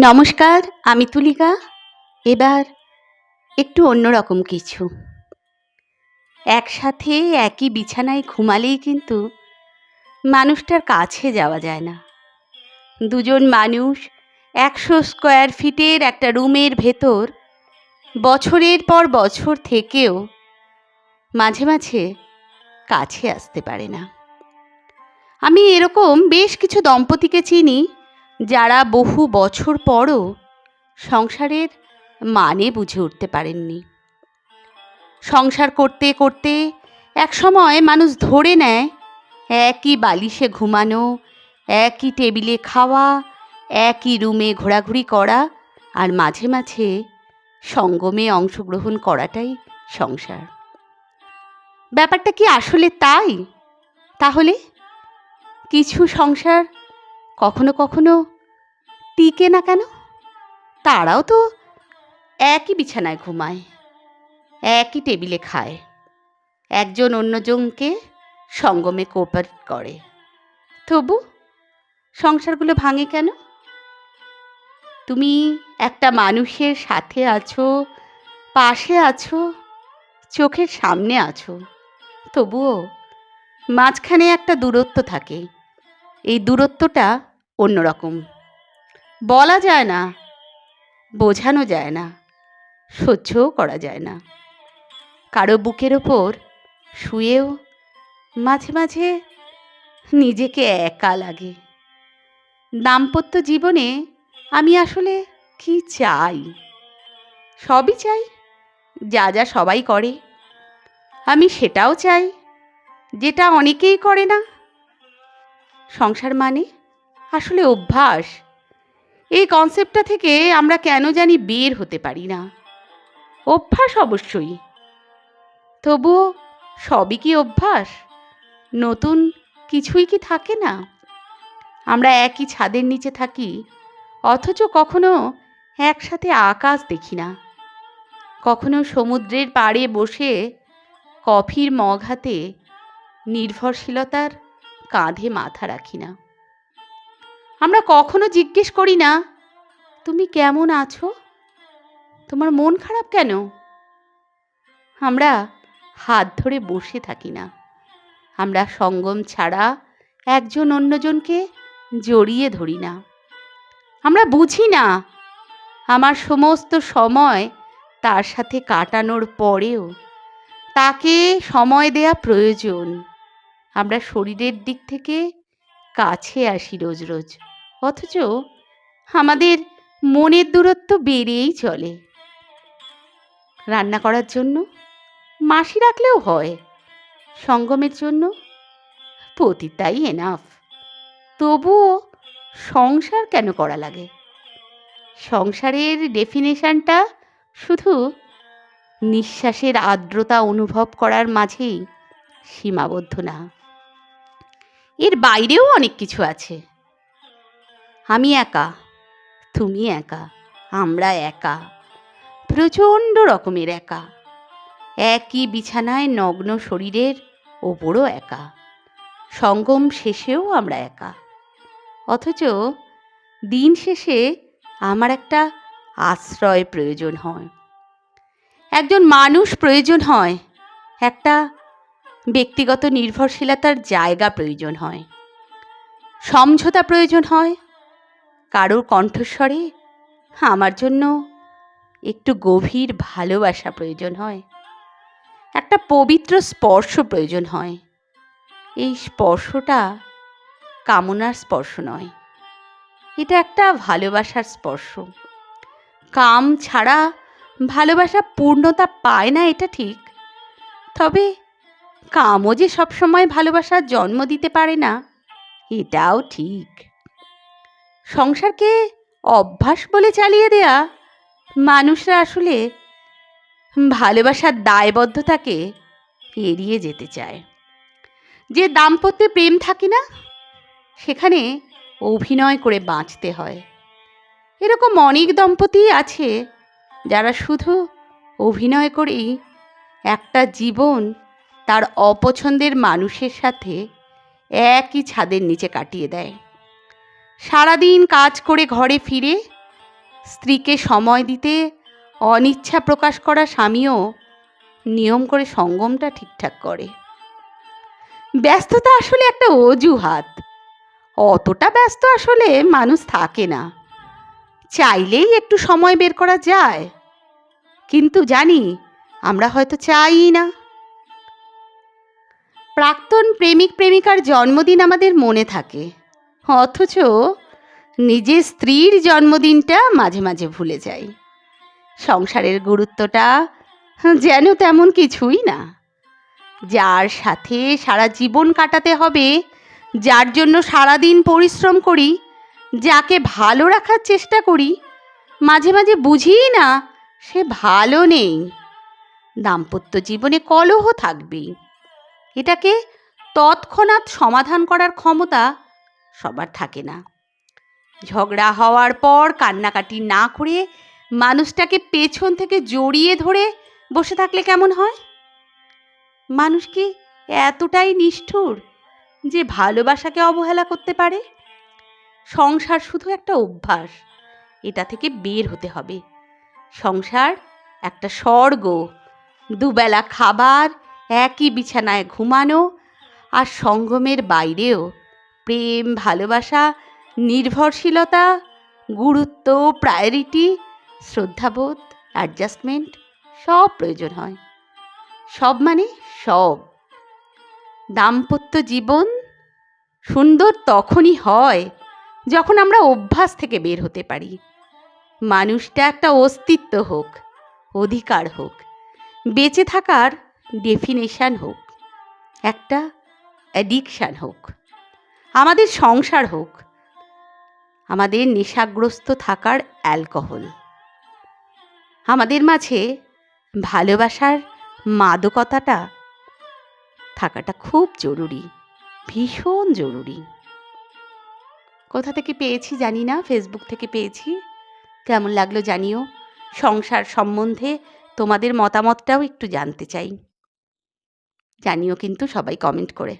নমস্কার, আমি তুলিকা। এবার একটু অন্যরকম কিছু। একসাথে একই বিছানায় ঘুমালেই কিন্তু মানুষটার কাছে যাওয়া যায় না। দুজন মানুষ একশো স্কোয়ার ফিটের একটা রুমের ভেতর বছরের পর বছর থেকেও মাঝে মাঝে কাছে আসতে পারে না। আমি এরকম বেশ কিছু দম্পতিকে চিনি যারা বহু বছর পরও সংসারের মানে বুঝে উঠতে পারেননি। সংসার করতে করতে একসময় মানুষ ধরে নেয়, একই বালিশে ঘুমানো, একই টেবিলে খাওয়া, একই রুমে ঘোরাঘুরি করা আর মাঝে মাঝে সঙ্গমে অংশগ্রহণ করাটাই সংসার। ব্যাপারটা কি আসলে তাই? তাহলে কিছু সংসার কখনো কখনো টিকে না কেন? তারাও তো একই বিছানায় ঘুমায়, একই টেবিলে খায়, একজন অন্যজনকে সঙ্গমে কোপারেট করে। তবু সংসারগুলো ভাঙে কেন? তুমি একটা মানুষের সাথে আছো, পাশে আছো, চোখের সামনে আছো, তবুও মাঝখানে একটা দূরত্ব থাকে। এই দূরত্বটা অন্যরকম। বলা যায় না, বোঝানো যায় না, সহ্যও করা যায় না। কারও বুকের ওপর শুয়েও মাঝে মাঝে নিজেকে একা লাগে। দাম্পত্য জীবনে আমি আসলে কি চাই? সবই চাই, যা যা সবাই করে। আমি সেটাও চাই, যেটা অনেকেই করে না। সংসার মানে আসলে অভ্যাস। এই কনসেপ্টটা থেকে আমরা কেন জানি বের হতে পারি না। অভ্যাস অবশ্যই। তবুও সবই কি অভ্যাস? নতুন কিছুই কি থাকে না? আমরা একই ছাদের নিচে থাকি, অথচ কখনো একসাথে আকাশ দেখি না। কখনো সমুদ্রের পাড়ে বসে কফির মগ হাতে নির্ভরশীলতার কাঁধে মাথা রাখি না। আমরা কখনো জিজ্ঞেস করি না, তুমি কেমন আছো? তোমার মন খারাপ কেন? আমরা হাত ধরে বসে থাকি না। আমরা সঙ্গম ছাড়া একজন অন্যজনকে জড়িয়ে ধরি না। আমরা বুঝি না, আমার সমস্ত সময় তার সাথে কাটানোর পরেও তাকে সময় দেয়া প্রয়োজন। আমরা শরীরের দিক থেকে কাছে আসি রোজ রোজ। অথচ আমাদের মনের দূরত্ব বেড়েই চলে। রান্না করার জন্য মাসি রাখলেও হয়, সঙ্গমের জন্য পতিতাই এনাফ তবুও সংসার কেন করা লাগে? সংসারের ডেফিনেশনটা শুধু নিঃশ্বাসের আর্দ্রতা অনুভব করার মাঝেই সীমাবদ্ধ না। এর বাইরেও অনেক কিছু আছে। আমি একা। তুমি একা, আমরা একা। প্রচণ্ড রকমের একা। একই বিছানায় নগ্ন শরীরের ওপরও একা। সঙ্গম শেষেও আমরা একা। অথচ দিন শেষে আমার একটা আশ্রয় প্রয়োজন হয়। একজন মানুষ প্রয়োজন হয়, একটা ব্যক্তিগত নির্ভরশীলতার জায়গা প্রয়োজন হয়। সমঝোতা প্রয়োজন হয় কারোর কণ্ঠস্বরে আমার জন্য একটু গভীর ভালোবাসা প্রয়োজন হয়। একটা পবিত্র স্পর্শ প্রয়োজন হয়। এই স্পর্শটা কামনার স্পর্শ নয়। এটা একটা ভালোবাসার স্পর্শ। কাম ছাড়া ভালোবাসা পূর্ণতা পায় না, এটা ঠিক। তবে কামও যে সবসময় ভালোবাসার জন্ম দিতে পারে না, এটাও ঠিক। সংসারকে অভ্যাস বলে চালিয়ে দেয়া। মানুষরা আসলে ভালোবাসার দায়বদ্ধতাকে এড়িয়ে যেতে চায়। যে দাম্পত্যে প্রেম থাকে না, সেখানে অভিনয় করে বাঁচতে হয়। এরকম অনেক দম্পতি আছে, যারা শুধু অভিনয় করেই একটা জীবন তার অপছন্দের মানুষের সাথে একই ছাদের নিচে কাটিয়ে দেয়। সারাদিন কাজ করে ঘরে ফিরে স্ত্রীকে সময় দিতে, অনিচ্ছা প্রকাশ করা স্বামীও নিয়ম করে সঙ্গমটা ঠিকঠাক করে। ব্যস্ততা আসলে একটা অজুহাত। অতটা ব্যস্ত আসলে মানুষ থাকে না। চাইলেই একটু সময় বের করা যায়। কিন্তু জানি, আমরা হয়তো চাই না। প্রাক্তন প্রেমিক প্রেমিকার জন্মদিন আমাদের মনে থাকে। অথচ নিজের স্ত্রীর জন্মদিনটা মাঝে মাঝে ভুলে যাই। সংসারের গুরুত্বটা যেন তেমন কিছুই না। যার সাথে সারা জীবন কাটাতে হবে, যার জন্য সারাদিন পরিশ্রম করি, যাকে ভালো রাখার চেষ্টা করি, মাঝে মাঝে বুঝিই না সে ভালো নেই। দাম্পত্য জীবনে কলহ থাকবেই। এটাকে তৎক্ষণাৎ সমাধান করার ক্ষমতা সবার থাকে না। ঝগড়া হওয়ার পর কান্নাকাটি না করে মানুষটাকে পেছন থেকে জড়িয়ে ধরে বসে থাকলে কেমন হয়? মানুষ কি এতটাই নিষ্ঠুর যে ভালোবাসাকে অবহেলা করতে পারে? সংসার শুধু একটা অভ্যাস, এটা থেকে বের হতে হবে। সংসার একটা স্বর্গ, দুবেলা খাবার, একই বিছানায় ঘুমানো আর সঙ্গমের বাইরেও প্রেম, ভালোবাসা, নির্ভরশীলতা, গুরুত্ব প্রায়োরিটি শ্রদ্ধাবোধ অ্যাডজাস্টমেন্ট সব প্রয়োজন হয়। সব মানে সব। দাম্পত্য জীবন সুন্দর তখনই হয় যখন আমরা অভ্যাস থেকে বের হতে পারি। মানুষটা একটা অস্তিত্ব হোক, অধিকার হোক, বেঁচে থাকার ডেফিনেশান হোক, একটা অ্যাডিকশান হোক। আমাদের সংসার হোক। আমাদের নেশাগ্রস্ত থাকার অ্যালকোহল। আমাদের মাঝে ভালোবাসার মাদকতাটা থাকাটা খুব জরুরি, ভীষণ জরুরি। কোথা থেকে পেয়েছি জানি না ফেসবুক থেকে পেয়েছি। কেমন লাগল জানিও। সংসার সম্বন্ধে তোমাদের মতামতটাও একটু জানতে চাই। জানিও কিন্তু সবাই কমেন্ট করে।